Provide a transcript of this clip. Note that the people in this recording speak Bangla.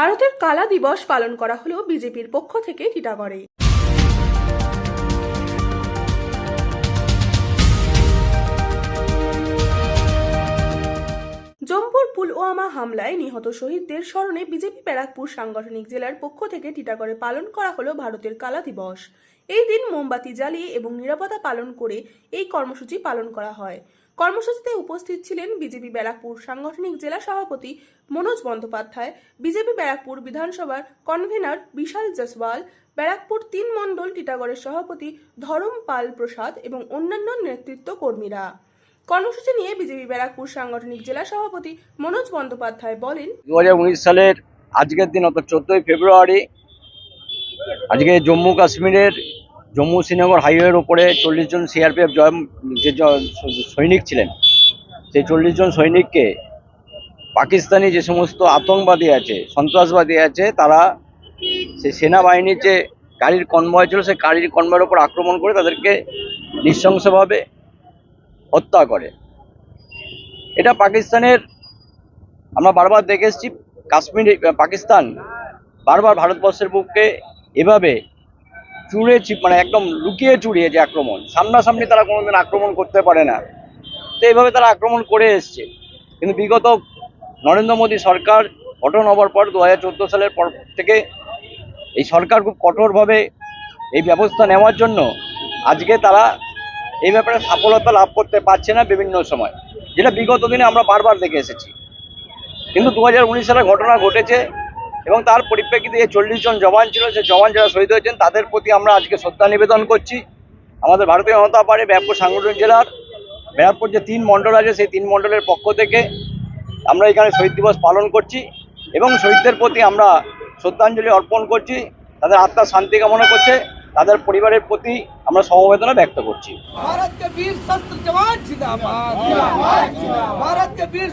ভারতের কালা দিবস পালন করা হলো বিজেপির পক্ষ থেকে টিটাগড়ে। পুলওয়ামা হামলায় নিহত শহীদদের স্মরণে বিজেপি ব্যারাকপুর সাংগঠনিক জেলার পক্ষ থেকে টিটাগড়ে পালন করা হলো ভারতের কালা দিবস। এই দিন মোমবাতি জ্বালিয়ে এবং নিরাপত্তা পালন করে এই কর্মসূচি পালন করা হয়। কর্মসূচিতে উপস্থিত ছিলেন বিজেপি ব্যারাকপুর সাংগঠনিক জেলা সভাপতি মনোজ বন্দ্যোপাধ্যায়, বিজেপি ব্যারাকপুর বিধানসভার কনভেনার বিশাল জসওয়াল ব্যারাকপুর তিন মণ্ডল টিটাগড়ের সভাপতি ধরম পাল প্রসাদ এবং অন্যান্য নেতৃত্ব কর্মীরা কর্মসূচি নিয়ে বিজেপি ব্যারাকপুর সাংগঠনিক জেলা সভাপতি মনোজ বন্দ্যোপাধ্যায় বলেন দু হাজার উনিশ সালের আজকের দিন, অর্থাৎ চোদ্দই ফেব্রুয়ারি, আজকে জম্মু কাশ্মীরের জম্মু শ্রীনগর হাইওয়ের ওপরে চল্লিশ জন সিআরপিএফ জয় যে সৈনিক ছিলেন, সেই চল্লিশ জন সৈনিককে পাকিস্তানি যে সমস্ত আতঙ্কবাদী আছে, সন্ত্রাসবাদী আছে, তারা সেই সেনাবাহিনীর যে গাড়ির কনভয় ছিল, সেই গাড়ির কনভয়ের ওপর আক্রমণ করে তাদেরকে নৃশংসভাবে হত্যা করে। এটা পাকিস্তানের, আমরা বারবার দেখে এসেছি, কাশ্মীর, পাকিস্তান বারবার ভারতবর্ষের বুকে এভাবে চুড়ে মানে একদম লুকিয়ে চুড়িয়ে যে আক্রমণ, সামনাসামনি তারা কোনোদিন আক্রমণ করতে পারে না। তো এইভাবে তারা আক্রমণ করে এসছে। কিন্তু বিগত নরেন্দ্র মোদী সরকার গঠন হওয়ার পর দু হাজার চোদ্দ সালের পর থেকে এই সরকার খুব কঠোরভাবে এই ব্যবস্থা নেওয়ার জন্য আজকে তারা এই ব্যাপারে সফলতা লাভ করতে পারছে না বিভিন্ন সময়। যেটা বিগত দিনে আমরা বারবার দেখে এসেছি। কিন্তু দু হাজার উনিশ সালে ঘটনা ঘটেছে এবং তার পরিপ্রেক্ষিতে যে চল্লিশ জন জওয়ান ছিল সে জওয়ান যারা শহীদ হয়েছেন, তাদের প্রতি আমরা আজকে শ্রদ্ধা নিবেদন করছি। আমাদের ভারতীয় জনতা পার্টি ব্যাপক সাংগঠনিক জেলার ব্যারাকপুর যে তিন মণ্ডল আছে, সেই তিন মণ্ডলের পক্ষ থেকে আমরা এখানে শহীদ দিবস পালন করছি এবং শহীদদের প্রতি আমরা শ্রদ্ধাঞ্জলি অর্পণ করছি। তাদের আত্মার শান্তি কামনা করছে। তাদের পরিবারের প্রতি আমরা সমবেদনা ব্যক্ত করছি। ভারতকে বীর বীর